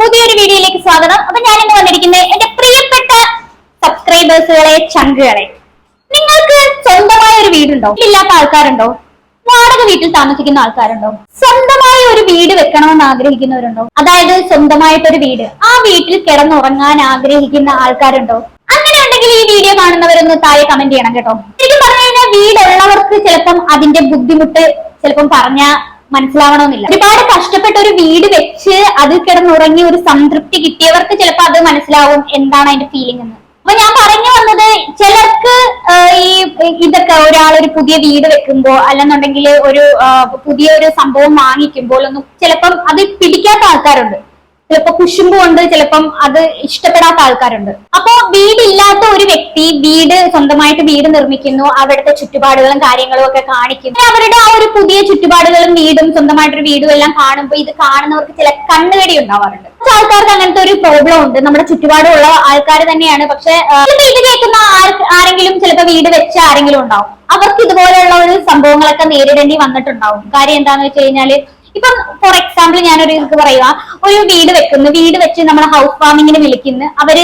പുതിയൊരു വീഡിയോയിലേക്ക് സ്വാഗതം. അപ്പൊ ഞാൻ ഇന്ന് വന്നിരിക്കുന്നത് എന്റെ പ്രിയപ്പെട്ട സബ്സ്ക്രൈബേഴ്സുകളെ ചങ്കുകളെ. നിങ്ങൾക്ക് സ്വന്തമായ ഒരു വീടുണ്ടോ? ഇല്ലാത്ത ആൾക്കാരുണ്ടോ? വാടക വീട്ടിൽ താമസിക്കുന്ന ആൾക്കാരുണ്ടോ? സ്വന്തമായി ഒരു വീട് വെക്കണമെന്ന് ആഗ്രഹിക്കുന്നവരുണ്ടോ? അതായത് സ്വന്തമായിട്ടൊരു വീട്. ആ വീട്ടിൽ കിടന്നുറങ്ങാൻ ആഗ്രഹിക്കുന്ന ആൾക്കാരുണ്ടോ? അങ്ങനെയുണ്ടെങ്കിൽ ഈ വീഡിയോ കാണുന്നവരൊന്ന് താഴെ കമന്റ് ചെയ്യണം കേട്ടോ. ശരിക്കും പറഞ്ഞു കഴിഞ്ഞാൽ വീടുള്ളവർക്ക് ചിലപ്പം അതിന്റെ ബുദ്ധിമുട്ട് ചിലപ്പം പറഞ്ഞ മനസ്സിലാവണമെന്നില്ല. ഒരുപാട് കഷ്ടപ്പെട്ട ഒരു വീട് വെച്ച് അത് കിടന്നുറങ്ങി ഒരു സംതൃപ്തി കിട്ടിയവർക്ക് ചിലപ്പോൾ അത് മനസ്സിലാവും എന്താണ് അതിന്റെ ഫീലിംഗ് എന്ന്. അപ്പൊ ഞാൻ പറഞ്ഞു വന്നത് ചിലർക്ക് ഈ ഇതൊക്കെ ഒരാൾ ഒരു പുതിയ വീട് വെക്കുമ്പോ അല്ലെന്നുണ്ടെങ്കിൽ ഒരു പുതിയ ഒരു സംഭവം വാങ്ങിക്കുമ്പോൾ ഒന്നും ചിലപ്പം അത് പിടിക്കാത്ത ആൾക്കാരുണ്ട്. ചിലപ്പോ കുശുമ്പ് കൊണ്ട് ചിലപ്പം അത് ഇഷ്ടപ്പെടാത്ത ആൾക്കാരുണ്ട്. അപ്പോ വീടില്ലാത്ത ഒരു വ്യക്തി വീട് സ്വന്തമായിട്ട് വീട് നിർമ്മിക്കുന്നു അവിടുത്തെ ചുറ്റുപാടുകളും കാര്യങ്ങളും ഒക്കെ കാണിക്കുന്നു. അവരുടെ ആ ഒരു പുതിയ ചുറ്റുപാടുകളും വീടും സ്വന്തമായിട്ടൊരു വീടും എല്ലാം കാണുമ്പോൾ ഇത് കാണുന്നവർക്ക് ചില കണ്ണുകടി ഉണ്ടാവാറുണ്ട്. ആൾക്കാർക്ക് അങ്ങനത്തെ ഒരു പ്രോബ്ലം ഉണ്ട്. നമ്മുടെ ചുറ്റുപാടുള്ള ആൾക്കാർ തന്നെയാണ്. പക്ഷെ ഇത് കേൾക്കുന്ന ആരെങ്കിലും ചിലപ്പോൾ വീട് വെച്ച ആരെങ്കിലും ഉണ്ടാവും. അവർക്ക് ഇതുപോലെയുള്ള ഒരു സംഭവങ്ങളൊക്കെ നേരിടേണ്ടി വന്നിട്ടുണ്ടാവും. കാര്യം എന്താന്ന് വെച്ച് കഴിഞ്ഞാൽ ഇപ്പം ഫോർ എക്സാമ്പിൾ ഞാനൊരു ഇത് പറയുക ഒരു വീട് വെക്കുന്നു. വീട് വെച്ച് നമ്മൾ ഹൗസ് വാമിങ്ങിന് വിളിക്കുന്നു. അവർ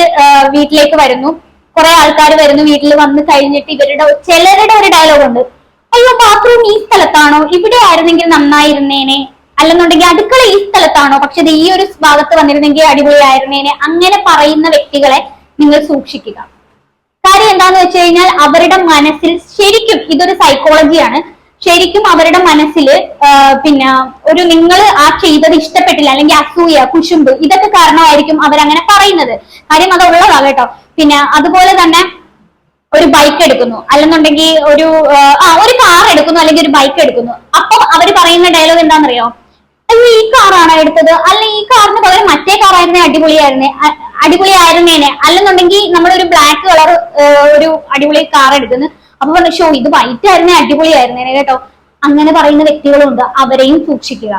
വീട്ടിലേക്ക് വരുന്നു. കുറെ ആൾക്കാർ വരുന്നു. വീട്ടിൽ വന്ന് കഴിഞ്ഞിട്ട് ഇവരുടെ ചിലരുടെ ഒരു ഡയലോഗ് ഉണ്ട്. അയ്യോ ബാത്റൂം ഈ സ്ഥലത്താണോ? ഇവിടെ ആയിരുന്നെങ്കിൽ നന്നായിരുന്നേനെ. അല്ലെന്നുണ്ടെങ്കിൽ അടുക്കള ഈ സ്ഥലത്താണോ? പക്ഷെ ഇത് ഈ ഒരു ഭാഗത്ത് വന്നിരുന്നെങ്കിൽ അടിപൊളിയായിരുന്നേനെ. അങ്ങനെ പറയുന്ന വ്യക്തികളെ നിങ്ങൾ സൂക്ഷിക്കുക. കാര്യം എന്താന്ന് വെച്ച് കഴിഞ്ഞാൽ അവരുടെ മനസ്സിൽ ശരിക്കും ഇതൊരു സൈക്കോളജിയാണ് ശരിക്കും അവരുടെ മനസ്സിൽ പിന്നെ ഒരു നിങ്ങൾ ആ ചെയ്തത് ഇഷ്ടപ്പെട്ടില്ല അല്ലെങ്കിൽ അസൂയ കുശുമ്പ് ഇതൊക്കെ കാരണമായിരിക്കും അവരങ്ങനെ പറയുന്നത്. കാര്യം അത് ഉള്ളതാ കേട്ടോ. പിന്നെ അതുപോലെ തന്നെ ഒരു ബൈക്ക് എടുക്കുന്നു. അല്ലെന്നുണ്ടെങ്കിൽ ഒരു ആ, ഒരു കാർ എടുക്കുന്നു അല്ലെങ്കിൽ ഒരു ബൈക്ക് എടുക്കുന്നു. അപ്പൊ അവർ പറയുന്ന ഡയലോഗ് എന്താണെന്നറിയോ? അയ്യോ ഈ കാറാണോ എടുത്തത്? അല്ല ഈ കാറിന് പകരം മറ്റേ കാറായിരുന്നേ അടിപൊളിയായിരുന്നേ? അടിപൊളിയായിരുന്നേനെ. അല്ലെന്നുണ്ടെങ്കിൽ നമ്മളൊരു ബ്ലാക്ക് കളർ ഒരു അടിപൊളി കാർ എടുക്കുന്നു. അപ്പൊ പറഞ്ഞു ഷോ ഇത് വൈറ്റ് ആയിരുന്നേ അടിപൊളിയായിരുന്നേനെ കേട്ടോ. അങ്ങനെ പറയുന്ന വ്യക്തികളുണ്ട് അവരെയും സൂക്ഷിക്കുക.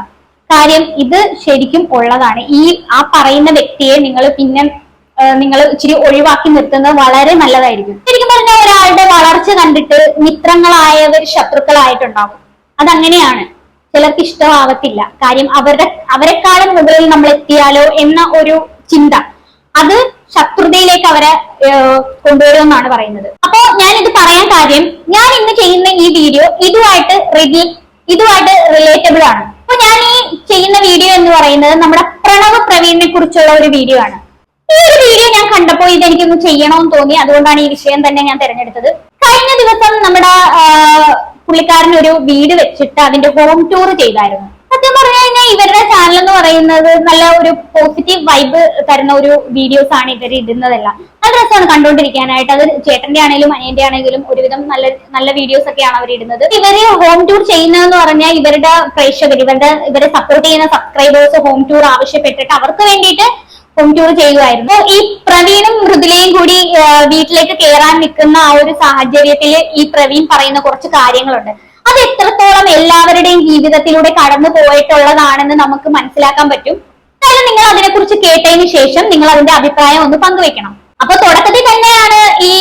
കാര്യം ഇത് ശരിക്കും ഉള്ളതാണ്. ഈ ആ പറയുന്ന വ്യക്തിയെ നിങ്ങൾ പിന്നെ നിങ്ങൾ ഇച്ചിരി ഒഴിവാക്കി നിർത്തുന്നത് വളരെ നല്ലതായിരിക്കും. ശരിക്കും പറഞ്ഞാൽ ഒരാളുടെ വളർച്ച കണ്ടിട്ട് മിത്രങ്ങളായവർ ശത്രുക്കളായിട്ടുണ്ടാവും. അതങ്ങനെയാണ്. ചിലർക്ക് ഇഷ്ടമാവത്തില്ല. കാര്യം അവരുടെ അവരെക്കാളും മുകളിൽ നമ്മൾ എത്തിയാലോ എന്ന ഒരു ചിന്ത. അത് ശത്രുതയിലേക്ക് അവരെ കൊണ്ടുവരും കൊണ്ടുവരുമെന്നാണ് പറയുന്നത്. അപ്പോ ഞാൻ ഇത് പറയാൻ കാര്യം ഞാൻ ഇന്ന് ചെയ്യുന്ന ഈ വീഡിയോ ഇതുമായിട്ട് റിലേ- ഇതുമായിട്ട് റിലേറ്റബിൾ ആണ്. അപ്പൊ ഞാൻ ഈ ചെയ്യുന്ന വീഡിയോ എന്ന് പറയുന്നത് നമ്മുടെ പ്രണവ് പ്രവീണിനെ കുറിച്ചുള്ള ഒരു വീഡിയോ ആണ്. ഈ ഒരു വീഡിയോ ഞാൻ കണ്ടപ്പോൾ ഇത് എനിക്കൊന്ന് ചെയ്യണമെന്ന് തോന്നി. അതുകൊണ്ടാണ് ഈ വിഷയം തന്നെ ഞാൻ തിരഞ്ഞെടുത്തത്. കഴിഞ്ഞ ദിവസം നമ്മുടെ പുള്ളിക്കാരൻ ഒരു വീട് വെച്ചിട്ട് അതിന്റെ ഹോം ടൂർ ചെയ്തായിരുന്നു. സത്യം പറഞ്ഞു കഴിഞ്ഞാൽ ഇവരുടെ ചാനൽ എന്ന് പറയുന്നത് നല്ല ഒരു പോസിറ്റീവ് വൈബ് തരുന്ന ഒരു വീഡിയോസ് ആണ് ഇവർ ഇടുന്നതെല്ലാം. നല്ല രസമാണ് കണ്ടുകൊണ്ടിരിക്കാനായിട്ട് അത് ചേട്ടന്റെ ആണെങ്കിലും അനിയന്റെ ആണെങ്കിലും ഒരുവിധം നല്ല നല്ല വീഡിയോസ് ഒക്കെയാണ് അവർ ഇടുന്നത്. ഇവർ ഹോം ടൂർ ചെയ്യുന്നതെന്ന് പറഞ്ഞാൽ ഇവരുടെ പ്രേക്ഷകർ ഇവരുടെ ഇവരെ സപ്പോർട്ട് ചെയ്യുന്ന സബ്സ്ക്രൈബേഴ്സ് ഹോം ടൂർ ആവശ്യപ്പെട്ടിട്ട് അവർക്ക് വേണ്ടിയിട്ട് ഹോം ടൂർ ചെയ്യുമായിരുന്നു ഈ പ്രവീണും മൃദുലയും കൂടി വീട്ടിലേക്ക് കയറാൻ നിൽക്കുന്ന ആ ഒരു സാഹചര്യത്തിൽ ഈ പ്രവീൺ പറയുന്ന കുറച്ച് കാര്യങ്ങളുണ്ട്. എത്രത്തോളം എല്ലാവരുടെയും ജീവിതത്തിലൂടെ കടന്നു പോയിട്ടുള്ളതാണെന്ന് നമുക്ക് മനസ്സിലാക്കാൻ പറ്റും. എന്തായാലും നിങ്ങൾ അതിനെ കുറിച്ച് കേട്ടതിന് ശേഷം നിങ്ങൾ അതിന്റെ അഭിപ്രായം ഒന്ന് പങ്കുവെക്കണം അപ്പൊ തുടക്കത്തിൽ തന്നെയാണ് ഈ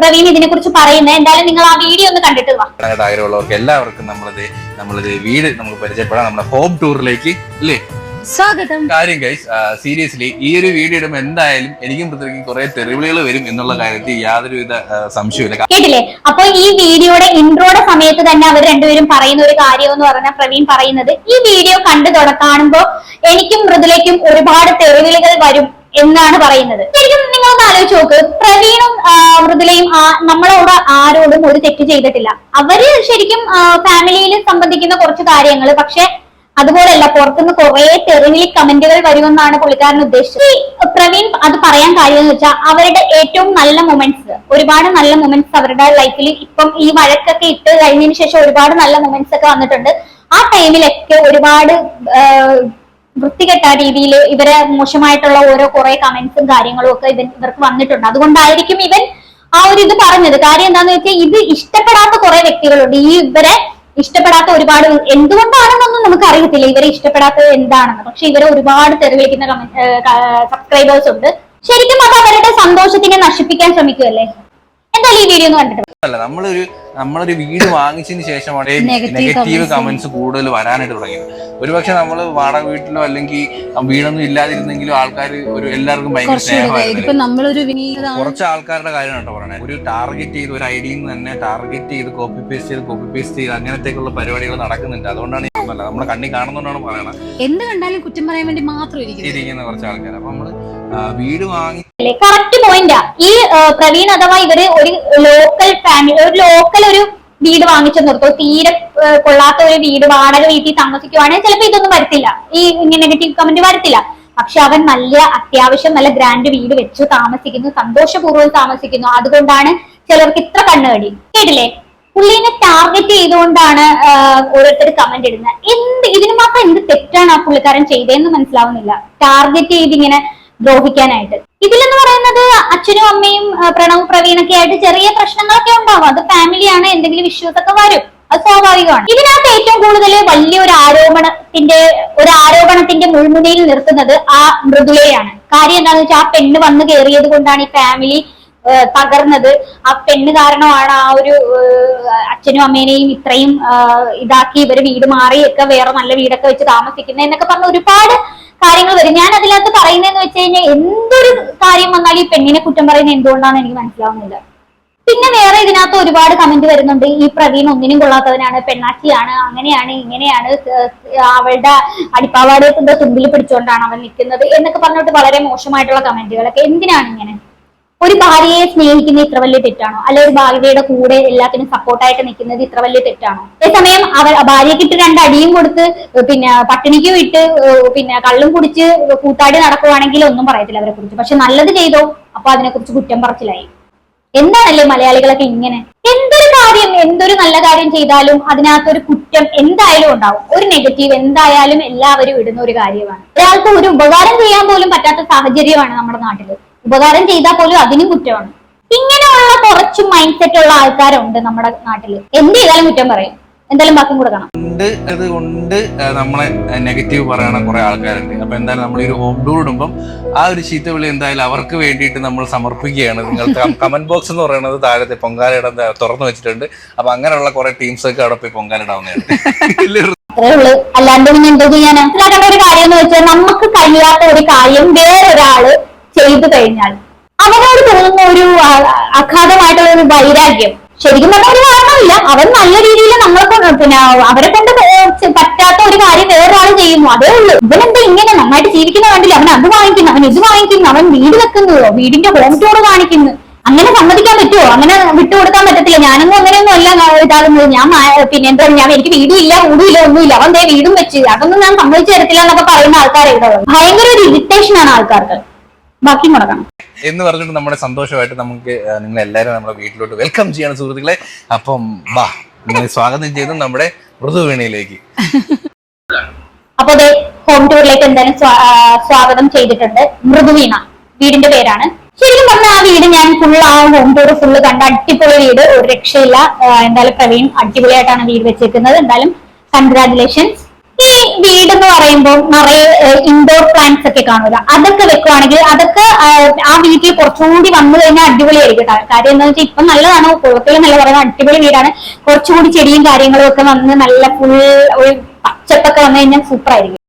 പ്രവീൺ ഇതിനെ കുറിച്ച് പറയുന്നത്. എന്തായാലും നിങ്ങൾ ആ വീഡിയോ ഒന്ന് കണ്ടിട്ട് വാഗ്രഹമുള്ളവർക്ക് എല്ലാവർക്കും നമ്മളിത് നമ്മളിത് വീട് നമുക്ക് പരിചയപ്പെടാം. നമ്മുടെ ഹോം ടൂറിലേക്ക് ഇല്ലേ? സ്വാഗതം. കാര്യം ഗൈസ് സീരിയസ്ലി ഈ ഒരു വീഡിയോ ഇടുമ്പോൾ എന്തായാലും എനിക്കും പൃഥ്വിക്കും കുറെ തെറിവിളികൾ വരും എന്നുള്ള കാര്യത്തിൽ യാതൊരുവിധ സംശയമില്ല കേട്ടില്ലേ? അപ്പൊ ഈ വീഡിയോയുടെ ഇൻട്രോയുടെ സമയത്ത് തന്നെ അവർ രണ്ടുപേരും പറയുന്ന ഒരു കാര്യം എന്ന് പറഞ്ഞാൽ പ്രവീൺ പറയുന്നത് ഈ വീഡിയോ കണ്ടു തുടക്കാണുമ്പോ എനിക്കും മൃദുലയ്ക്കും ഒരുപാട് തെറിവിളികൾ വരും എന്നാണ് പറയുന്നത്. ശരിക്കും നിങ്ങളൊന്ന് ആലോചിച്ച് നോക്ക്. പ്രവീണും മൃദുലയും നമ്മളോട് ആരോടും ഒരു തെറ്റ് ചെയ്തിട്ടില്ല. അവർ ശരിക്കും ഫാമിലിയിൽ സംബന്ധിക്കുന്ന കുറച്ച് കാര്യങ്ങൾ പക്ഷെ അതുപോലെയല്ല പുറത്തുനിന്ന് കുറെ തെറിവിളി കമന്റുകൾ വരുമെന്നാണ് പുള്ളിക്കാരൻ ഉദ്ദേശിച്ചത്. പ്രവീൺ അത് പറയാൻ കാര്യം എന്ന് വെച്ചാൽ അവരുടെ ഏറ്റവും നല്ല മൊമെന്റ്സ് ഒരുപാട് നല്ല മൊമെന്റ്സ് അവരുടെ ലൈഫിൽ ഇപ്പം ഈ വഴക്കൊക്കെ ഇട്ട് കഴിഞ്ഞതിന് ശേഷം ഒരുപാട് നല്ല മൊമെന്റ്സ് ഒക്കെ വന്നിട്ടുണ്ട്. ആ ടൈമിലൊക്കെ ഒരുപാട് വൃത്തികെട്ട രീതിയിൽ ഇവരെ മോശമായിട്ടുള്ള ഓരോ കുറെ കമന്റ്സും കാര്യങ്ങളും ഒക്കെ ഇവൻ ഇവർക്ക് വന്നിട്ടുണ്ട്. അതുകൊണ്ടായിരിക്കും ഇവൻ ആ ഒരു ഇത് പറഞ്ഞത്. കാര്യം എന്താന്ന് വെച്ചാൽ ഇത് ഇഷ്ടപ്പെടാത്ത കുറെ വ്യക്തികളുണ്ട്. ഈ ഇവരെ ഇഷ്ടപ്പെടാത്ത ഒരുപാട് എന്തുകൊണ്ടാണെന്നൊന്നും നമുക്ക് അറിയത്തില്ല ഇവരെ ഇഷ്ടപ്പെടാത്തത് എന്താണെന്ന്. പക്ഷെ ഇവരെ ഒരുപാട് തെറിവിളിക്കുന്ന സബ്സ്ക്രൈബേഴ്സ് ഉണ്ട്. ശരിക്കും അത് അവരുടെ സന്തോഷത്തിനെ നശിപ്പിക്കാൻ ശ്രമിക്കുകയല്ലേ എന്തായാലും ഈ വീഡിയോ ഒന്ന് കണ്ടിട്ട് അല്ല നമ്മളൊരു നമ്മളൊരു വീട് വാങ്ങിച്ചതിന് ശേഷമാണ് നെഗറ്റീവ് കമന്റ്സ് കൂടുതൽ വരാനായിട്ട് തുടങ്ങിയത്. ഒരുപക്ഷെ നമ്മൾ വാടക വീട്ടിലോ അല്ലെങ്കിൽ വീടൊന്നും ഇല്ലാതിരുന്നെങ്കിലും ആൾക്കാർ ഒരു എല്ലാവർക്കും ഭയങ്കര സ്നേഹമായിരുന്നു. കുറച്ച് ആൾക്കാരുടെ കാര്യം കേട്ടോ പറയണേ. ഒരു ടാർഗറ്റ് ചെയ്ത് ഒരു ഐഡിയിൽ നിന്ന് തന്നെ ടാർഗറ്റ് ചെയ്ത് കോപ്പി പേസ്റ്റ് ചെയ്ത് കോപ്പി പേസ്റ്റ് ചെയ്ത് അങ്ങനത്തേക്കുള്ള പരിപാടികൾ നടക്കുന്നുണ്ട്. അതുകൊണ്ടാണ് നമ്മളെ കണ്ണി കാണുന്നതുകൊണ്ടാണ് പറയണത് എന്ത് കണ്ടാലും കുറ്റം പറയാൻ വേണ്ടി മാത്രം ഇരിക്കുന്ന. കുറച്ച് ആൾക്കാർ അപ്പൊ നമ്മൾ വീട് വാങ്ങി. കറക്റ്റ് പോയിന്റാ ഈ പ്രവീൺ അഥവാ ഇവർ ഒരു ലോക്കൽ ഫാമിലി ഒരു ലോക്കൽ ഒരു വീട് വാങ്ങിച്ചു നിർത്തോ. തീരെ കൊള്ളാത്ത ഒരു വീട് വാടക വീട്ടിൽ താമസിക്കുവാണെങ്കിൽ ചിലപ്പോ ഇതൊന്നും വരത്തില്ല. ഈ നെഗറ്റീവ് കമന്റ് വരത്തില്ല. പക്ഷെ അവൻ നല്ല അത്യാവശ്യം നല്ല ഗ്രാൻഡ് വീട് വെച്ചു താമസിക്കുന്നു സന്തോഷപൂർവം താമസിക്കുന്നു. അതുകൊണ്ടാണ് ചിലർക്ക് ഇത്ര കണ്ണുകടി. കേട്ടില്ലേ? പുള്ളീനെ ടാർഗറ്റ് ചെയ്തുകൊണ്ടാണ് ഓരോരുത്തർ കമന്റ് ഇടുന്നത്. എന്ത് ഇതിന് മാത്രം എന്ത് തെറ്റാണ് ആ പുള്ളിക്കാരൻ ചെയ്തതെന്ന് മനസ്സിലാവുന്നില്ല. ടാർഗറ്റ് ചെയ്ത് ഇങ്ങനെ ദ്രോഹിക്കാനായിട്ട്. ഇതിലെന്ന് പറയുന്നത് അച്ഛനും അമ്മയും പ്രണവ് പ്രവീണൊക്കെ ആയിട്ട് ചെറിയ പ്രശ്നങ്ങളൊക്കെ ഉണ്ടാവും. അത് ഫാമിലിയാണ് എന്തെങ്കിലും ഇഷ്യൂസ് ഒക്കെ വരും. അത് സ്വാഭാവികമാണ്. ഇതിനകത്ത് ഏറ്റവും കൂടുതൽ വലിയ ഒരു ആരോപണത്തിന്റെ ഒരു ആരോപണത്തിന്റെ മുൾമുനയിൽ നിർത്തുന്നത് ആ മൃദുലയാണ്. കാര്യം എന്താണെന്ന് വെച്ചാൽ ആ പെണ്ണ് വന്ന് കയറിയത് കൊണ്ടാണ് ഈ ഫാമിലി തകർന്നത്. ആ പെണ്ണ് കാരണമാണ് ആ ഒരു അച്ഛനും അമ്മേനെയും ഇത്രയും ഇതാക്കി ഇവർ വീട് മാറിയൊക്കെ വേറെ നല്ല വീടൊക്കെ വെച്ച് താമസിക്കുന്നത് എന്നൊക്കെ പറഞ്ഞ ഒരുപാട് കാര്യങ്ങൾ വരും. ഞാൻ അതിനകത്ത് പറയുന്നതെന്ന് വെച്ച് കഴിഞ്ഞാൽ എന്തൊരു കാര്യം വന്നാലും ഈ പെണ്ണിനെ കുറ്റം പറയുന്നത് എന്തുകൊണ്ടാണ് എനിക്ക് മനസ്സിലാവുന്നില്ല. പിന്നെ വേറെ ഇതിനകത്ത് ഒരുപാട് കമന്റ് വരുന്നുണ്ട്. ഈ പ്രവീൺ ഒന്നിനും കൊള്ളാത്തവനാണ് പെണ്ണാച്ചിയാണ് അങ്ങനെയാണ് ഇങ്ങനെയാണ് അവളുടെ അടിപ്പാവാടത്തിന്റെ തുമ്പിൽ പിടിച്ചുകൊണ്ടാണ് അവൻ നിൽക്കുന്നത് എന്നൊക്കെ പറഞ്ഞിട്ട് വളരെ മോശമായിട്ടുള്ള കമന്റുകളൊക്കെ എന്തിനാണ് ഇങ്ങനെ? ഒരു ഭാര്യയെ സ്നേഹിക്കുന്നത് ഇത്ര വലിയ തെറ്റാണോ? അല്ലെ ഒരു ഭാര്യയുടെ കൂടെ എല്ലാത്തിനും സപ്പോർട്ടായിട്ട് നിൽക്കുന്നത് ഇത്ര വലിയ തെറ്റാണോ? അതേസമയം അവർ ഭാര്യയ്ക്ക് ഇട്ട് രണ്ട് അടിയും കൊടുത്ത് പിന്നെ പട്ടിണിക്ക് വിട്ട് പിന്നെ കള്ളും കുടിച്ച് കൂത്താടി നടക്കുവാണെങ്കിൽ ഒന്നും പറയത്തില്ല അവരെ കുറിച്ച് പക്ഷെ നല്ലത് ചെയ്തോ അപ്പൊ അതിനെ കുറിച്ച് കുറ്റം പറച്ചിലായി. എന്താണല്ലേ മലയാളികളൊക്കെ ഇങ്ങനെ? എന്തൊരു കാര്യം എന്തൊരു നല്ല കാര്യം ചെയ്താലും അതിനകത്തൊരു കുറ്റം എന്തായാലും ഉണ്ടാവും. ഒരു നെഗറ്റീവ് എന്തായാലും എല്ലാവരും ഇടുന്ന ഒരു കാര്യമാണ്. ഒരാൾക്ക് ഒരു ഉപകാരം ചെയ്യാൻ പോലും പറ്റാത്ത സാഹചര്യമാണ് നമ്മുടെ നാട്ടിൽ. ഉപകാരം ചെയ്താൽ പോലും അതിനും കുറ്റമാണ്. ഇങ്ങനെയുള്ള കുറച്ച് മൈൻഡ് സെറ്റ് ഉള്ള ആൾക്കാരുണ്ട് നമ്മുടെ നാട്ടിൽ എന്ത് ചെയ്താലും കുറ്റം പറയും. എന്തായാലും ബാക്കി കൊടുക്കണം ഉണ്ട് അത് നമ്മളെ നെഗറ്റീവ് പറയണ കുറെ ആൾക്കാരുണ്ട്. അപ്പൊ എന്തായാലും നമ്മൾ ഈ ഒരു ഹോം ടൂർ ഇടുമ്പോൾ ആ ഒരു ചീത്ത വിളി എന്തായാലും അവർക്ക് വേണ്ടിയിട്ട് നമ്മൾ സമർപ്പിക്കുകയാണ്. നിങ്ങൾക്ക് കമന്റ് ബോക്സ് എന്ന് പറയുന്നത് താഴത്തെ പൊങ്കാല ത- തുറന്നു വെച്ചിട്ടുണ്ട്. അപ്പൊ അങ്ങനെയുള്ള കുറെ ടീംസ് ഒക്കെ അവിടെ പോയി പൊങ്കാലിടാവുന്നതാണ് അല്ലാണ്ട് പിന്നെ എന്തോ മനസ്സിലാക്കേണ്ട ഒരു കാര്യം എന്ന് വെച്ചാൽ നമുക്ക് കഴിയാത്ത ഒരു കാര്യം വേറൊരാൾ ചെയ്തു കഴിഞ്ഞാൽ അവനോട് തോന്നുന്ന ഒരു അഘാതമായിട്ടുള്ള ഒരു വൈരാഗ്യം. ശരിക്കും പറഞ്ഞ ഒരു കാരണമില്ല അവൻ നല്ല രീതിയിൽ നമ്മളെ പിന്നെ അവരെ കൊണ്ട് പറ്റാത്ത ഒരു കാര്യം വേറൊരാൾ ചെയ്യുന്നു. അതേ ഉള്ളൂ. ഇവനെന്താ ഇങ്ങനെ നന്നായിട്ട് ജീവിക്കുന്ന കണ്ടില്ല. അവൻ അത് വാങ്ങിക്കുന്നു അവൻ ഇത് വാങ്ങിക്കുന്നു അവൻ വീട് വെക്കുന്നതോ വീടിന്റെ ഹോം ടൂർ കാണിക്കുന്നു. അങ്ങനെ സമ്മതിക്കാൻ പറ്റുമോ അങ്ങനെ വിട്ടുകൊടുക്കാൻ പറ്റത്തില്ല. ഞാനൊന്നും അങ്ങനെയൊന്നും അല്ല ഇതാകുന്നത്. ഞാൻ പിന്നെ എന്താ ഞാൻ എനിക്ക് വീടും ഇല്ല വീടും ഇല്ല ഒന്നുമില്ല. അവൻ ദേ വീടും വെച്ച്. അതൊന്നും ഞാൻ സമ്മതിച്ചു തരത്തില്ല എന്നൊക്കെ പറയുന്ന ആൾക്കാരെ ഭയങ്കര ഒരു ഇറിറ്റേഷൻ ആണ് ആൾക്കാർക്ക്. ബാക്കി മുടക്കണം എന്ന് പറഞ്ഞിട്ട് നമ്മുടെ സന്തോഷമായിട്ട് നമുക്ക് നിങ്ങൾ എല്ലാവരും നമ്മുടെ വീട്ടിലോട്ട് വെൽക്കം ചെയ്യണം സുഹൃത്തുക്കളെ. അപ്പം വാ നിങ്ങളെ സ്വാഗതം ചെയ്തു നമ്മുടെ മൃദുവീണയിലേക്ക്. അപ്പൊ ദേ ഹോം ടൂറിലേക്ക് എന്തായാലും സ്വാഗതം ചെയ്തിട്ടുണ്ട് മൃദുവീണ. വീടിന്റെ പേരാണ്. ശരിക്കും പറഞ്ഞാൽ ആ വീട് ഞാൻ ഫുൾ ആ ഹോം ടൂർ ഫുള്ള് കണ്ട അടിപൊളി വീട്. ഒരു രക്ഷയില്ല. എന്തായാലും പ്രവീൺ അടിപൊളിയായിട്ടാണ് വീട് വെച്ചേക്കുന്നത്. എന്തായാലും കൺഗ്രാറ്റുലേഷൻസ് ഈ വീട് എന്ന് പറയുമ്പോൾ നിറയെ ഇൻഡോർ പ്ലാന്റ്സ് ഒക്കെ കാണൂല അതൊക്കെ വെക്കുവാണെങ്കിൽ അതൊക്കെ ആ, വീട്ടിൽ കുറച്ചുകൂടി വന്നു കഴിഞ്ഞാൽ അടിപൊളിയായിരിക്കും. കാര്യം എന്താ വെച്ചാൽ ഇപ്പൊ നല്ലതാണ്. കുളത്തിൽ നല്ല പറയുന്നത് അടിപൊളി വീടാണ്. കുറച്ചുകൂടി ചെടിയും കാര്യങ്ങളും ഒക്കെ വന്ന് നല്ല ഫുൾ ഒരു പച്ചപ്പൊക്കെ വന്നു കഴിഞ്ഞാൽ സൂപ്പർ ആയിരിക്കും.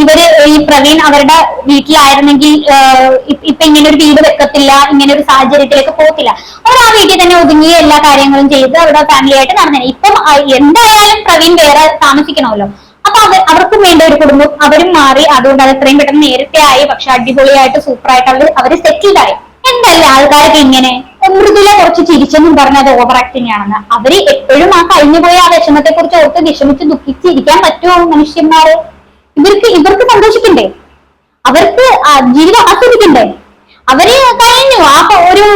ഇവർ ഈ പ്രവീൺ അവരുടെ വീട്ടിലായിരുന്നെങ്കിൽ ഇപ്പൊ ഇങ്ങനെ ഒരു വീട് വെക്കത്തില്ല ഇങ്ങനെ ഒരു സാഹചര്യത്തിലേക്ക് പോകത്തില്ല. അവർ ആ വീട്ടിൽ തന്നെ ഒതുങ്ങി എല്ലാ കാര്യങ്ങളും ചെയ്ത് അവരുടെ ഫാമിലി ആയിട്ട് നടന്നേ ഇപ്പം എന്തായാലും പ്രവീൺ വേറെ താമസിക്കണമല്ലോ. അപ്പൊ അവർ അവർക്കും വേണ്ട ഒരു കുടുംബം. അവരും മാറി. അതുകൊണ്ട് അത് എത്രയും പെട്ടെന്ന് നേരത്തെ ആയി. പക്ഷെ അടിപൊളിയായിട്ട് സൂപ്പറായിട്ട് അവർ അവർ സെറ്റിൽഡ് ആയി. എന്തല്ലേ ആൾക്കാരൊക്കെ ഇങ്ങനെ മൃദുല കുറച്ച് ചിരിച്ചെന്നും പറഞ്ഞത് ഓവർ ആക്ടിങ് ആണെന്ന്. അവർ എപ്പോഴും ആ കഴിഞ്ഞുപോയ ആ വിഷമത്തെ കുറിച്ച് ഓർത്ത് വിഷമിച്ച് ദുഃഖിച്ചിരിക്കാൻ പറ്റുമോ മനുഷ്യന്മാര്? ഇവർക്ക് ഇവർക്ക് സന്തോഷിക്കണ്ടേ? അവർക്ക് ജീവിതം ആസ്വദിക്കണ്ടേ? അവർ കഴിഞ്ഞു. ആ ഒരു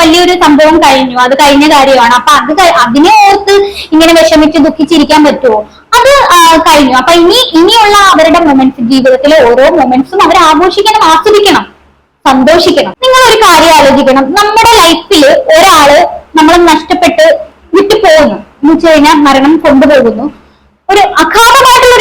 വലിയൊരു സംഭവം കഴിഞ്ഞു. അത് കഴിഞ്ഞ കാര്യമാണ്. അപ്പൊ അത് അതിനെ ഓർത്ത് ഇങ്ങനെ വിഷമിച്ച് ദുഃഖിച്ചിരിക്കാൻ പറ്റുമോ? അത് കഴിഞ്ഞു. അപ്പൊ ഇനി ഇനിയുള്ള അവരുടെ മൊമെന്റ്സ് ജീവിതത്തിലെ ഓരോ മൊമെന്റ്സും അവർ ആഘോഷിക്കണം ആസ്വദിക്കണം സന്തോഷിക്കണം. നിങ്ങൾ ഒരു കാര്യം ആലോചിക്കണം. നമ്മുടെ ലൈഫിൽ ഒരാൾ നമ്മൾ നഷ്ടപ്പെട്ട് വിട്ടു പോകുന്നു എന്ന് വെച്ച് കഴിഞ്ഞാൽ മരണം കൊണ്ടുപോകുന്നു. ഒരു ഒരു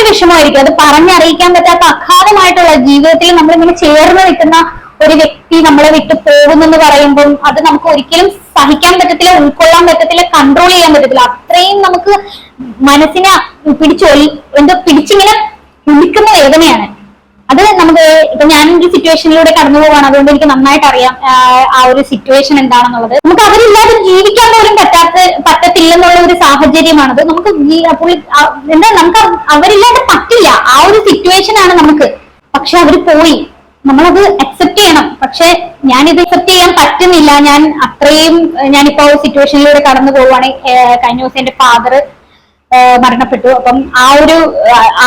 വിഷമമായിരിക്കും. അത് പറഞ്ഞറിയിക്കാൻ പറ്റാത്ത അഗാധമായിട്ടുള്ള ജീവിതത്തിൽ നമ്മളിങ്ങനെ ചേർന്ന് നിൽക്കുന്ന ഒരു വ്യക്തി നമ്മളെ വിട്ടു പോകുന്നെന്ന് പറയുമ്പം അത് നമുക്ക് ഒരിക്കലും സഹിക്കാൻ പറ്റത്തില്ല ഉൾക്കൊള്ളാൻ പറ്റത്തില്ല കൺട്രോൾ ചെയ്യാൻ പറ്റത്തില്ല. അത്രയും നമുക്ക് മനസ്സിനെ പിടിച്ചൊലി എന്തോ പിടിച്ചിങ്ങനെ ഉലിക്കുന്ന വേദനയാണ്. അത് നമുക്ക് ഇപ്പൊ ഞാൻ ഒരു സിറ്റുവേഷനിലൂടെ കടന്നു പോവാണ്. അതുകൊണ്ട് എനിക്ക് നന്നായിട്ട് അറിയാം ആ ഒരു സിറ്റുവേഷൻ എന്താണെന്നുള്ളത്. നമുക്ക് അവരില്ലാതെ ജീവിക്കാൻ പോലും പറ്റാത്ത പറ്റത്തില്ലെന്നുള്ള ഒരു സാഹചര്യമാണത്. നമുക്ക് എന്താ നമുക്ക് അവ- അവരില്ലാതെ പറ്റില്ല. ആ ഒരു സിറ്റുവേഷൻ ആണ് നമുക്ക്. പക്ഷെ അവർ പോയി. നമ്മളത് അക്സെപ്റ്റ് ചെയ്യണം. പക്ഷെ ഞാനിത് അക്സെപ്റ്റ് ചെയ്യാൻ പറ്റുന്നില്ല. ഞാൻ അത്രയും ഞാനിപ്പോ സിറ്റുവേഷനിലൂടെ കടന്നു പോവുകയാണ്. ഏഹ്, കഴിഞ്ഞ ദിവസം എന്റെ ഫാദർ മരണപ്പെട്ടു. അപ്പം ആ ഒരു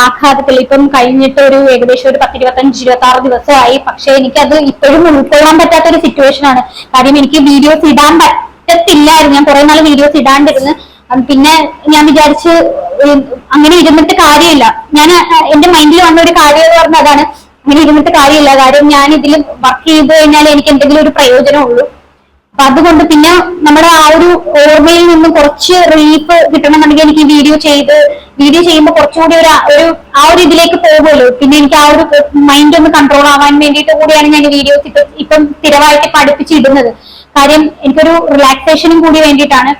ആഘാതത്തിൽ ഇപ്പം കഴിഞ്ഞിട്ട് ഒരു ഏകദേശം ഒരു പത്ത് ഇരുപത്തഞ്ച് ഇരുപത്തി ആറ് ദിവസമായി. പക്ഷെ എനിക്കത് ഇപ്പോഴും ഉൾക്കൊള്ളാൻ പറ്റാത്ത ഒരു സിറ്റുവേഷൻ ആണ്. കാര്യം എനിക്ക് വീഡിയോസ് ഇടാൻ പറ്റത്തില്ലായിരുന്നു. ഞാൻ കുറെ നാൾ വീഡിയോസ് ഇടാണ്ടിരുന്ന്. പിന്നെ ഞാൻ വിചാരിച്ച് അങ്ങനെ ഇരുന്നിട്ട് കാര്യമില്ല. ഞാൻ എന്റെ മൈൻഡിൽ വന്ന ഒരു കാര്യം എന്ന് പറഞ്ഞാൽ അതാണ്. അങ്ങനെ ഇരുന്നിട്ട് കാര്യമില്ല. കാര്യം ഞാൻ ഇതിൽ വർക്ക് ചെയ്ത് കഴിഞ്ഞാൽ എനിക്ക് എന്തെങ്കിലും ഒരു പ്രയോജനമുള്ളൂ. അപ്പൊ അതുകൊണ്ട് പിന്നെ നമ്മുടെ ആ ഒരു ഓർമ്മയിൽ നിന്നും കുറച്ച് റിലീഫ് കിട്ടണമെന്നുണ്ടെങ്കിൽ എനിക്ക് വീഡിയോ ചെയ്ത് വീഡിയോ ചെയ്യുമ്പോൾ കുറച്ചുകൂടി ഒരു ഒരു ആ ഒരു ഇതിലേക്ക് പോകുമല്ലോ. പിന്നെ എനിക്ക് ആ ഒരു മൈൻഡ് ഒന്ന് കൺട്രോൾ ആവാൻ വേണ്ടിയിട്ട് കൂടിയാണ് ഞാൻ വീഡിയോസ് ഇപ്പം ഇപ്പം സ്ഥിരമായിട്ട് പഠിപ്പിച്ചിടുന്നത് കാര്യം എനിക്കൊരു റിലാക്സേഷനും കൂടി വേണ്ടിയിട്ടാണ്.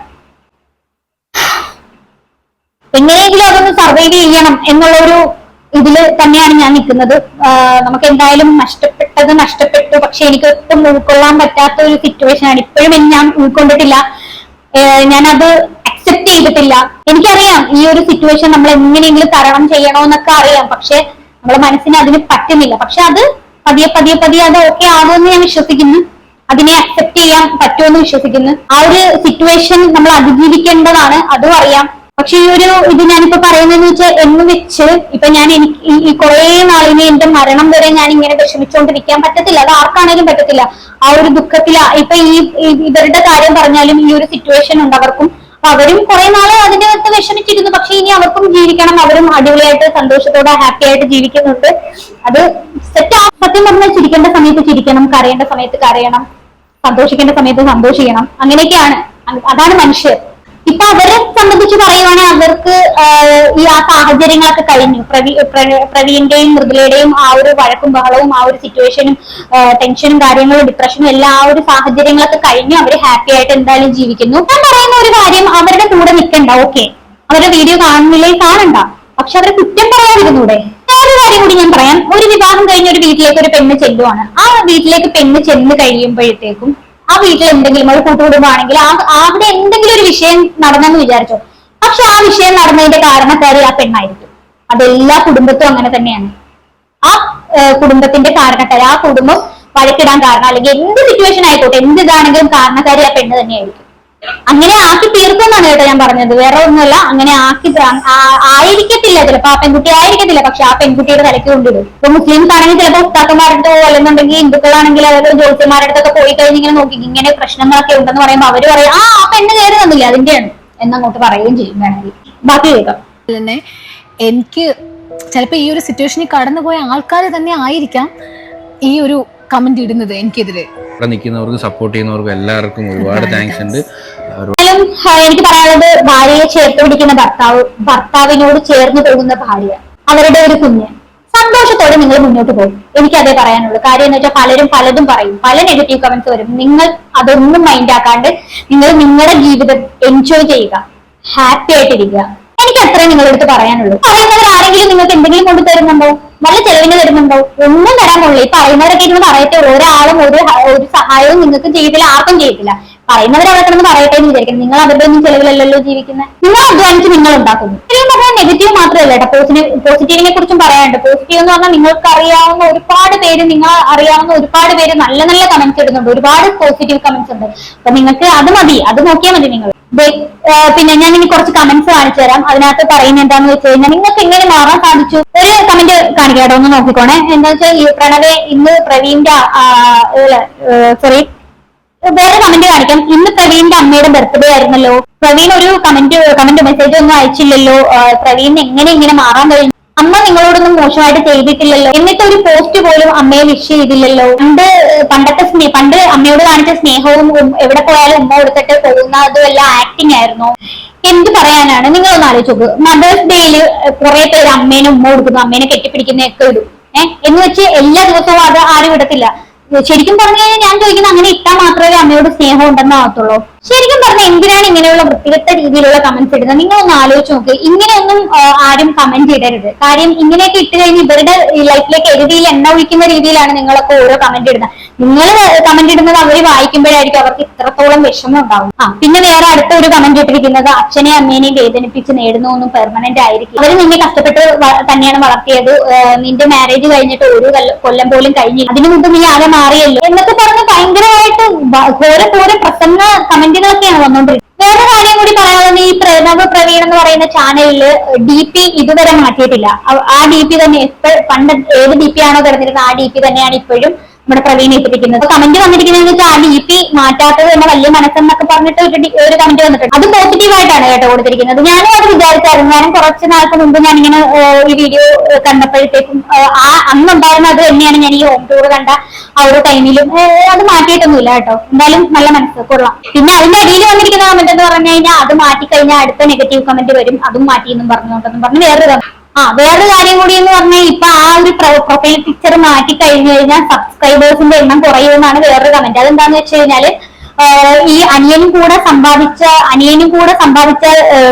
എങ്ങനെയെങ്കിലും അതൊന്ന് സർവൈവ് ചെയ്യണം എന്നുള്ള ഒരു ഇതിൽ തന്നെയാണ് ഞാൻ നിൽക്കുന്നത്. നമുക്ക് എന്തായാലും നഷ്ടപ്പെട്ടത് നഷ്ടപ്പെട്ടു. പക്ഷെ എനിക്ക് ഒട്ടും ഉൾക്കൊള്ളാൻ പറ്റാത്ത ഒരു സിറ്റുവേഷൻ ആണ്. ഇപ്പോഴും ഞാൻ ഉൾക്കൊണ്ടിട്ടില്ല. ഞാനത് അക്സെപ്റ്റ് ചെയ്തിട്ടില്ല. എനിക്കറിയാം ഈ ഒരു സിറ്റുവേഷൻ നമ്മൾ എങ്ങനെയെങ്കിലും തരണം ചെയ്യണോന്നൊക്കെ അറിയാം. പക്ഷെ നമ്മളെ മനസ്സിന് അതിന് പറ്റുന്നില്ല. പക്ഷെ അത് പതിയെ പതിയെ പതിയെ അത് ഓക്കെ ആകുമെന്ന് ഞാൻ വിശ്വസിക്കുന്നു. അതിനെ അക്സെപ്റ്റ് ചെയ്യാൻ പറ്റുമെന്ന് വിശ്വസിക്കുന്നു. ആ ഒരു സിറ്റുവേഷൻ നമ്മൾ അതിജീവിക്കേണ്ടതാണ്. അതും അറിയാം. പക്ഷെ ഈ ഒരു ഇത് ഞാനിപ്പോ പറയുന്നതെന്ന് വെച്ചാൽ എന്ന് വെച്ച് ഇപ്പൊ ഞാൻ എനിക്ക് ഈ- കുറെ നാളിനെ എന്റെ മരണം വരെ ഞാൻ ഇങ്ങനെ വിഷമിച്ചുകൊണ്ടിരിക്കാൻ പറ്റത്തില്ല. അത് ആർക്കാണേലും പറ്റത്തില്ല. ആ ഒരു ദുഃഖത്തില ഇപ്പൊ ഈ- ഇവരുടെ കാര്യം പറഞ്ഞാലും ഈ ഒരു സിറ്റുവേഷൻ ഉണ്ട്. അവർക്കും അവരും കുറെ നാളെ അതിന്റെ അകത്ത് വിഷമിച്ചിരുന്നു. പക്ഷെ ഇനി അവർക്കും ജീവിക്കണം. അവരും അടിപൊളിയായിട്ട് സന്തോഷത്തോടെ ഹാപ്പി ആയിട്ട് ജീവിക്കുന്നുണ്ട്. അത് സെറ്റ് ആ സത്യം പറഞ്ഞാൽ ചിരിക്കേണ്ട സമയത്ത് ചിരിക്കണം കരയേണ്ട സമയത്ത് കരയണം സന്തോഷിക്കേണ്ട സമയത്ത് സന്തോഷിക്കണം. അങ്ങനെയൊക്കെയാണ്. അതാണ് മനുഷ്യർ. ഇപ്പൊ അവരെ സംബന്ധിച്ച് പറയുവാണെങ്കിൽ അവർക്ക് ഈ ആ സാഹചര്യങ്ങളൊക്കെ കഴിഞ്ഞു. പ്രവീ പ്രവീന്റെയും മൃദുലയുടെയും ആ ഒരു വഴക്കും ബഹളവും ആ ഒരു സിറ്റുവേഷനും ടെൻഷനും കാര്യങ്ങളും ഡിപ്രഷനും എല്ലാ ആ ഒരു സാഹചര്യങ്ങളൊക്കെ കഴിഞ്ഞു അവർ ഹാപ്പി ആയിട്ട് എന്തായാലും ജീവിക്കുന്നു. ഞാൻ പറയുന്ന ഒരു കാര്യം അവരുടെ കൂടെ നിൽക്കണ്ട ഓക്കെ? അവരുടെ വീഡിയോ കാണുന്നില്ലേ? കാണണ്ട. പക്ഷെ അവരെ കുറ്റം പറയാതിരുന്നൂടെ വേറൊരു കാര്യം കൂടി ഞാൻ പറയാം. ഒരു വിവാഹം കഴിഞ്ഞ ഒരു വീട്ടിലേക്ക് ഒരു പെണ്ണ് ചെല്ലുവാണ്. ആ വീട്ടിലേക്ക് പെണ്ണ് ചെന്ന് കഴിയുമ്പോഴത്തേക്കും ആ വീട്ടിൽ എന്തെങ്കിലും ഒരു കൂട്ടുകുടുംബമാണെങ്കിൽ അവിടെ എന്തെങ്കിലും ഒരു വിഷയം നടന്നെന്ന് വിചാരിച്ചോ. പക്ഷെ ആ വിഷയം നടന്നതിന്റെ കാരണക്കാരി ആ പെണ്ണായിരിക്കും. അതെല്ലാ കുടുംബത്തും അങ്ങനെ തന്നെയാണ്. ആ കുടുംബത്തിന്റെ കാരണക്കാരി ആ കുടുംബം വഴക്കിടാൻ കാരണം അല്ലെങ്കിൽ എന്ത് സിറ്റുവേഷൻ ആയിക്കോട്ടെ എന്ത് ഇതാണെങ്കിലും കാരണക്കാരി ആ പെണ്ണ് തന്നെയായിരിക്കും. അങ്ങനെ ആക്കി തീർക്കുമെന്നാണ് കേട്ടോ ഞാൻ പറഞ്ഞത്. വേറെ ഒന്നുമല്ല അങ്ങനെ ആക്കി ആയിരിക്കത്തില്ല ചിലപ്പോ ആ പെൺകുട്ടി ആയിരിക്കത്തില്ല പക്ഷെ ആ പെൺകുട്ടിയുടെ തലയ്ക്ക് കൊണ്ടിടും ഇപ്പൊ മുസ്ലിംസ് ആണെങ്കിൽ ചിലപ്പോൾ ഉസ്താക്കന്മാരുടെ അടുത്തോ അല്ലെന്നുണ്ടെങ്കിൽ ഹിന്ദുക്കളാണെങ്കിൽ അതായത് ജ്യോതിമാരുടെ അടുത്തൊക്കെ പോയി കഴിഞ്ഞ് ഇങ്ങനെ നോക്കി ഇങ്ങനെ പ്രശ്നങ്ങളൊക്കെ ഉണ്ടെന്ന് പറയുമ്പോൾ അവർ പറയും ആ ആ പെണ്ണ് കയറി തന്നില്ല അതിന്റെയാണ് എന്നങ്ങോട്ട് പറയുകയും ചെയ്യും വേണമെങ്കിൽ. ബാക്കി കേൾക്കാം എനിക്ക് ചിലപ്പോൾ ഈ ഒരു സിറ്റുവേഷനിൽ കടന്നുപോയ ആൾക്കാർ തന്നെ ആയിരിക്കാം ഈ ഒരു കമന്റ് ഇടുന്നത് എനിക്കെതിരെ. ഇവിടെ നിൽക്കുന്നവർക്കും സപ്പോർട്ട് ചെയ്യുന്നവർക്കും എല്ലാവർക്കും ഒരുപാട് താങ്ക്സ് ഉണ്ട്. ഒരു- എന്തായാലും ആ, എനിക്ക് പറയാനുള്ളത് ഭാര്യയെ ചേർത്ത് പിടിക്കുന്ന ഭർത്താവ് ഭർത്താവിനോട് ചേർന്ന് പോകുന്ന ഭാര്യ അവരുടെ ഒരു കുഞ്ഞ്. സന്തോഷത്തോടെ നിങ്ങൾ മുന്നോട്ട് പോകും. എനിക്ക് അതേ പറയാനുള്ളൂ. കാര്യം എന്ന് വെച്ചാൽ പലരും പലതും പറയും. പല നെഗറ്റീവ് കമന്റ്സ് വരും. നിങ്ങൾ അതൊന്നും മൈൻഡ് ആക്കാണ്ട് നിങ്ങൾ നിങ്ങളുടെ ജീവിതം എൻജോയ് ചെയ്യുക. ഹാപ്പി ആയിട്ടിരിക്കുക. എനിക്ക് അത്രേ നിങ്ങളെടുത്ത് പറയാനുള്ളൂ. പറയുന്നവരാരെങ്കിലും നിങ്ങൾക്ക് എന്തെങ്കിലും കൊണ്ട് തരുന്നുണ്ടോ വല്ല ചെലവിന് വരുന്നുണ്ടോ ഒന്നും തരാൻ കൊള്ളില്ല ഈ പറയുന്നവരൊക്കെ ഇരുന്ന് പറയട്ടെ ഒരാളും ഒരു ഒരു സഹായവും നിങ്ങൾക്ക് ചെയ്തില്ല ആർക്കും ചെയ്തില്ല. പറയുന്നവർ അവിടെ പറയട്ടെ എന്ന് വിചാരിക്കും നിങ്ങൾ അവരുടെ ഒന്നും ചെലവിലല്ലല്ലോ ജീവിക്കുന്നത് നിങ്ങൾ അധ്വാനിച്ച് നിങ്ങൾ ഉണ്ടാക്കുന്നു. ഇത്രയും പറഞ്ഞാൽ നെഗറ്റീവ് മാത്രമല്ല കേട്ടോ. പോസിറ്റീവ് പോസിറ്റീവിനെ കുറിച്ചും പറയാനുണ്ട്. പോസിറ്റീവ് എന്ന് പറഞ്ഞാൽ നിങ്ങൾക്ക് അറിയാവുന്ന ഒരുപാട് പേര് നിങ്ങൾ അറിയാവുന്ന ഒരുപാട് പേര് നല്ല നല്ല കമന്റ്സ് ഇടുന്നുണ്ട്. ഒരുപാട് പോസിറ്റീവ് കമന്റ്സ് ഉണ്ട്. അപ്പൊ നിങ്ങൾക്ക് അത് മതി. അത് നോക്കിയാൽ മതി നിങ്ങൾ. പിന്നെ ഞാൻ ഇനി കുറച്ച് കമന്റ്സ് കാണിച്ചു തരാം. അതിനകത്ത് പറയുന്നത് എന്താന്ന് വെച്ച് കഴിഞ്ഞാൽ നിങ്ങൾക്ക് ഇങ്ങനെ മാറാൻ സാധിച്ചു? ഒരു കമന്റ് കാണിക്കാട്ടോ ഒന്ന് നോക്കിക്കോണേ. എന്താ വെച്ചാൽ പ്രണവെ ഇന്ന് പ്രവീണിന്റെ സോറി വേറെ കമന്റ് കാണിക്കാം. ഇന്ന് പ്രവീണിന്റെ അമ്മയുടെ ബർത്ത്ഡേ ആയിരുന്നല്ലോ. പ്രവീൺ ഒരു കമന്റ് കമന്റ് മെസ്സേജ് ഒന്നും അയച്ചില്ലല്ലോ. പ്രവീൺ എങ്ങനെ ഇങ്ങനെ മാറാൻ കഴിഞ്ഞു അമ്മ നിങ്ങളോടൊന്നും മോശമായിട്ട് ചെയ്തിട്ടില്ലല്ലോ. എന്നിട്ട് ഒരു പോസ്റ്റ് പോലും അമ്മയെ വിഷ് ചെയ്തില്ലല്ലോ. പണ്ട് പണ്ടത്തെ സ്നേ പണ്ട് അമ്മയോട് കാണിച്ച സ്നേഹവും എവിടെ പോയാലും ഉമ്മ കൊടുത്തിട്ട് പോകുന്നതും എല്ലാം ആക്ടിങ് ആയിരുന്നു. എന്ത് പറയാനാണ്? നിങ്ങൾ ഒന്ന് ആലോചിച്ചു മദേഴ്സ് ഡേയിൽ കുറെ പേര് അമ്മേനെ ഉമ്മ കൊടുക്കുന്നു അമ്മേനെ കെട്ടിപ്പിടിക്കുന്നതൊക്കെ ഇടും. ഏഹ് എന്ന് വെച്ച് എല്ലാ ദിവസവും അത് ആരും ഇടത്തില്ല. ശരിക്കും പറഞ്ഞു കഴിഞ്ഞാൽ ഞാൻ ചോദിക്കുന്നത് അങ്ങനെ ഇട്ടാൽ മാത്രമേ അമ്മയോട് സ്നേഹം ഉണ്ടെന്നാകത്തുള്ളൂ ശരിക്കും പറഞ്ഞാൽ എന്തിനാണ് ഇങ്ങനെയുള്ള വൃത്തികെട്ട രീതിയിലുള്ള കമന്റ്സ് ഇടുന്നത്? നിങ്ങൾ ഒന്ന് ആലോചിച്ച് നോക്ക്. ഇങ്ങനെയൊന്നും ആരും കമന്റ് ഇടരുത്. കാര്യം ഇങ്ങനെയൊക്കെ ഇട്ട് കഴിഞ്ഞ് ഇവരുടെ ലൈഫിലേക്ക് എഴുതിയിൽ എണ്ണ ഒഴിക്കുന്ന രീതിയിലാണ് നിങ്ങളൊക്കെ ഓരോ കമന്റ് ഇടുന്നത്. നിങ്ങൾ കമന്റ് ഇടുന്നത് അവർ വായിക്കുമ്പോഴായിരിക്കും അവർക്ക് ഇത്രത്തോളം വിഷമം ഉണ്ടാവും. ആ പിന്നെ വേറെ അടുത്ത ഒരു കമന്റ് ഇട്ടിരിക്കുന്നത് അച്ഛനെ അമ്മേനെയും വേദനിപ്പിച്ച് നേടുന്നൊന്നും പെർമനന്റ് ആയിരിക്കും. അവർ നിന്നെ കഷ്ടപ്പെട്ട് തന്നെയാണ് വളർത്തിയത്. നിന്റെ മാരേജ് കഴിഞ്ഞിട്ട് ഒരു കൊല്ലം പോലും കഴിഞ്ഞില്ല. അതിനു മുമ്പ് നീ ആകെ മാറിയല്ലോ. എന്നൊക്കെ പറഞ്ഞ് ഭയങ്കരമായിട്ട് ഓരോ ഘോര പ്രസന്ന പ്രസംഗ കമന്റുകളൊക്കെയാണ് വന്നുകൊണ്ടിരിക്കുന്നത് വേറെ കാര്യം കൂടി പറയാനുള്ളത് ഈ പ്രണവ് പ്രവീൺ എന്ന് പറയുന്ന ചാനലിൽ ഡി പി ഇതുവരെ മാറ്റിയിട്ടില്ല. ആ ഡി പി തന്നെ പണ്ട് ഏത് ഡി പി ആണോ കിടന്നിരുന്നത് ആ ഡി പി തന്നെയാണ് ഇപ്പോഴും നമ്മുടെ പ്രവീൺ ഇട്ടിരിക്കുന്നത് കമന്റ് വന്നിരിക്കുന്നത് ആ ഡി പി മാറ്റാത്തത് തന്നെ വലിയ മനസ്സെന്നൊക്കെ പറഞ്ഞിട്ട് ഒരു ഒരു കമന്റ് വന്നിട്ടുണ്ട്. അത് പോസിറ്റീവ് ആയിട്ടാണ് കേട്ടോ കൊടുത്തിരിക്കുന്നത്. ഞാനും അത് വിചാരിച്ചായിരുന്നു. ഞാനും കുറച്ച് നാൾക്ക് മുമ്പ് ഞാൻ ഇങ്ങനെ ഈ വീഡിയോ കണ്ടപ്പോഴത്തേക്കും ആ അന്നുണ്ടായിരുന്ന അത് തന്നെയാണ് ഞാൻ ഈ ഹോം ടൂർ കണ്ട ആ ഒരു ടൈമിലും അത് മാറ്റിയിട്ടൊന്നുമില്ല കേട്ടോ. എന്തായാലും നല്ല മനസ്സ് കൊള്ളാം പിന്നെ അതിന്റെ അടിയിൽ വന്നിരിക്കുന്ന കമന്റ് എന്ന് പറഞ്ഞു കഴിഞ്ഞാൽ അത് മാറ്റി കഴിഞ്ഞാൽ അടുത്ത നെഗറ്റീവ് കമന്റ് വരും. അതും മാറ്റി എന്നും പറഞ്ഞുകൊണ്ടെന്നും പറഞ്ഞ് വേറൊരു. ആ വേറൊരു കാര്യം കൂടി എന്ന് പറഞ്ഞാൽ ഇപ്പൊ ആ ഒരു പ്രൊഫൈൽ പിക്ചർ മാറ്റി കഴിഞ്ഞു കഴിഞ്ഞാൽ സബ്സ്ക്രൈബേഴ്സിന്റെ എണ്ണം കുറയുമെന്നാണ് വേറൊരു കമന്റ് അതെന്താന്ന് വെച്ച് കഴിഞ്ഞാൽ ഈ അനിയനും കൂടെ സമ്പാദിച്ച അനിയനും കൂടെ സമ്പാദിച്ച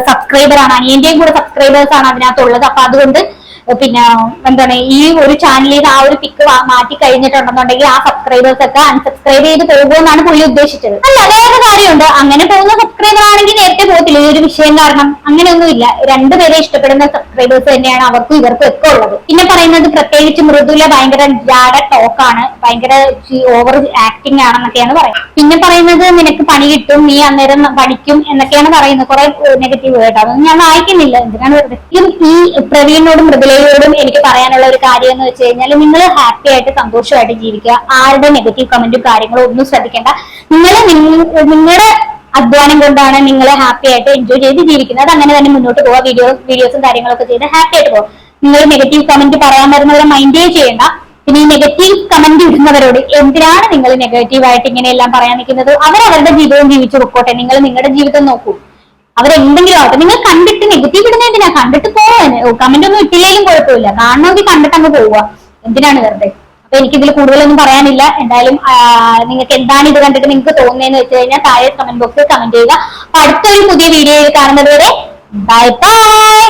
സബ്സ്ക്രൈബർ ആണ്. അനിയന്റെയും കൂടെ സബ്സ്ക്രൈബേഴ്സ് ആണ് അതിനകത്തുള്ളത്. അപ്പൊ അതുകൊണ്ട് പിന്നെ എന്താണ് ഈ ഒരു ചാനലിൽ ആ ഒരു പിക്ക് മാറ്റി കഴിഞ്ഞിട്ടുണ്ടെന്നുണ്ടെങ്കിൽ ആ സബ്സ്ക്രൈബേഴ്സ് ഒക്കെ അൺസബ്സ്ക്രൈബ് ചെയ്ത് പോകുമെന്നാണ് പുള്ളി ഉദ്ദേശിച്ചത്. അല്ല വേറെ കാര്യമുണ്ട്. അങ്ങനെ പോകുന്ന സബ്സ്ക്രൈബർ ആണെങ്കിൽ നേരത്തെ പോകത്തില്ല. ഈ ഒരു വിഷയം കാരണം അങ്ങനെയൊന്നുമില്ല രണ്ടുപേരെ ഇഷ്ടപ്പെടുന്ന സബ്സ്ക്രൈബേഴ്സ് തന്നെയാണ് അവർക്കും ഇവർക്കും ഒക്കെ ഉള്ളത്. പിന്നെ പറയുന്നത് പ്രത്യേകിച്ച് മൃദുല ഭയങ്കര ജാട ടോക്കാണ് ഭയങ്കര ഓവർ ആക്ടിംഗ് ആണെന്നൊക്കെയാണ് പറയുന്നത്. പിന്നെ പറയുന്നത് നിനക്ക് പണി കിട്ടും നീ അന്നേരം പഠിക്കും എന്നൊക്കെയാണ് പറയുന്നത്. കുറെ നെഗറ്റീവ് കേട്ടോ അതൊന്നും ഞാൻ വായിക്കുന്നില്ല. എന്തിനാണ് ഈ- പ്രവീണിനോടും പ്രവീണിനോടും മൃദുലയോടും എനിക്ക് പറയാനുള്ള ഒരു കാര്യം എന്ന് വെച്ച് കഴിഞ്ഞാൽ നിങ്ങൾ ഹാപ്പി ആയിട്ട് സന്തോഷമായിട്ട് ജീവിക്കുക. ആരുടെ നെഗറ്റീവ് കമന്റും കാര്യങ്ങളും ഒന്നും ശ്രദ്ധിക്കേണ്ട. നിങ്ങൾ നിങ്ങളുടെ അധ്വാനം കൊണ്ടാണ് നിങ്ങൾ ഹാപ്പി ആയിട്ട് എൻജോയ് ചെയ്ത് ജീവിക്കുന്നത്. അങ്ങനെ തന്നെ മുന്നോട്ട് പോവുക. വീഡിയോ വീഡിയോസും കാര്യങ്ങളൊക്കെ ചെയ്ത് ഹാപ്പി ആയിട്ട് പോകും നിങ്ങൾ നെഗറ്റീവ് കമന്റ് പറയാൻ വരുന്നവരെ മൈൻഡേ ചെയ്യേണ്ട. പിന്നെ ഈ നെഗറ്റീവ് കമന്റ് ഇടുന്നവരോട് എന്തിനാണ് നിങ്ങൾ നെഗറ്റീവ് ആയിട്ട് ഇങ്ങനെയെല്ലാം പറയാൻ നിൽക്കുന്നത്? അവർ അവരുടെ ജീവിതവും ജീവിച്ചു പൊക്കോട്ടെ. നിങ്ങൾ നിങ്ങളുടെ ജീവിതം നോക്കൂ. അവരെന്തെങ്കിലും ആവട്ടെ. നിങ്ങൾ കണ്ടിട്ട് നെഗറ്റീവ് ഇടുന്ന എന്തിനാ കണ്ടിട്ട് പോവാൻ കമന്റ് ഒന്നും ഇട്ടില്ലെങ്കിലും കുഴപ്പമില്ല. കാണണമെങ്കിൽ കണ്ടിട്ട് അങ്ങ് പോവുക. എന്തിനാണ് വെറുതെ? അപ്പൊ എനിക്കിതിൽ കൂടുതലൊന്നും പറയാനില്ല. എന്തായാലും നിങ്ങൾക്ക് എന്താണ് ഇത് കണ്ടിട്ട് നിങ്ങൾക്ക് തോന്നുന്നതെന്ന് വെച്ച് കഴിഞ്ഞാൽ താഴെ കമന്റ് ബോക്സിൽ കമന്റ് ചെയ്യുക. അടുത്തൊരു പുതിയ വീഡിയോയിൽ കാണുന്നത് വരെ ബൈ ബൈ